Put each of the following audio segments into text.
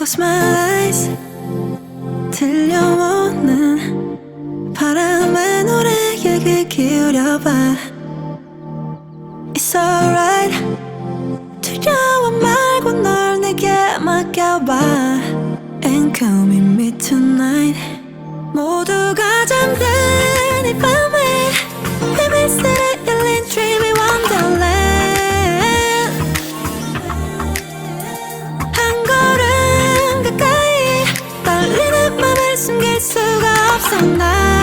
Close my eyes 들려오는 바람의 노래에 귀 기울여봐 It's alright 두려워 말고 널 내게 맡겨봐 And come with me tonight 모두 숨길 수가 난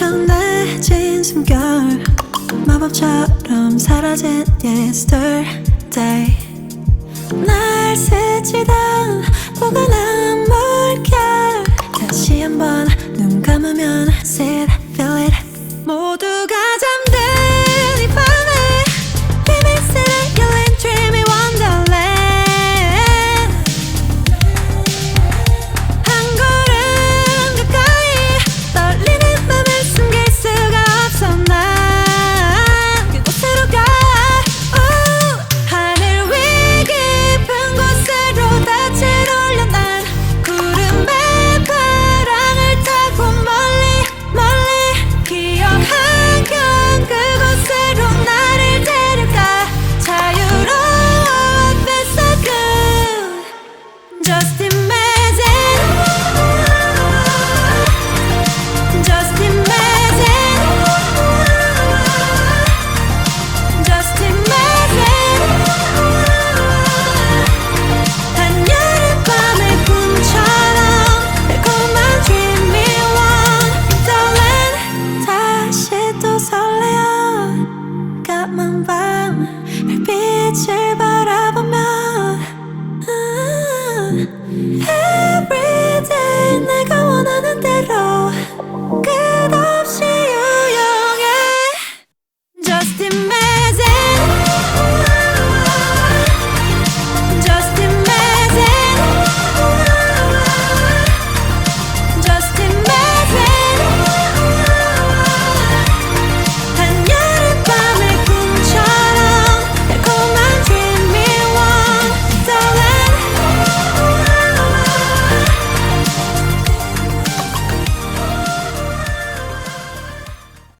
입가에 정해진 숨결. 마법처럼 사라진 yesterday. 날 스치던 포근한 Just imagine. Just imagine. Just imagine. 여름밤의 꿈처럼 dreamy one Darling 다시 또 설레어 밤 별빛을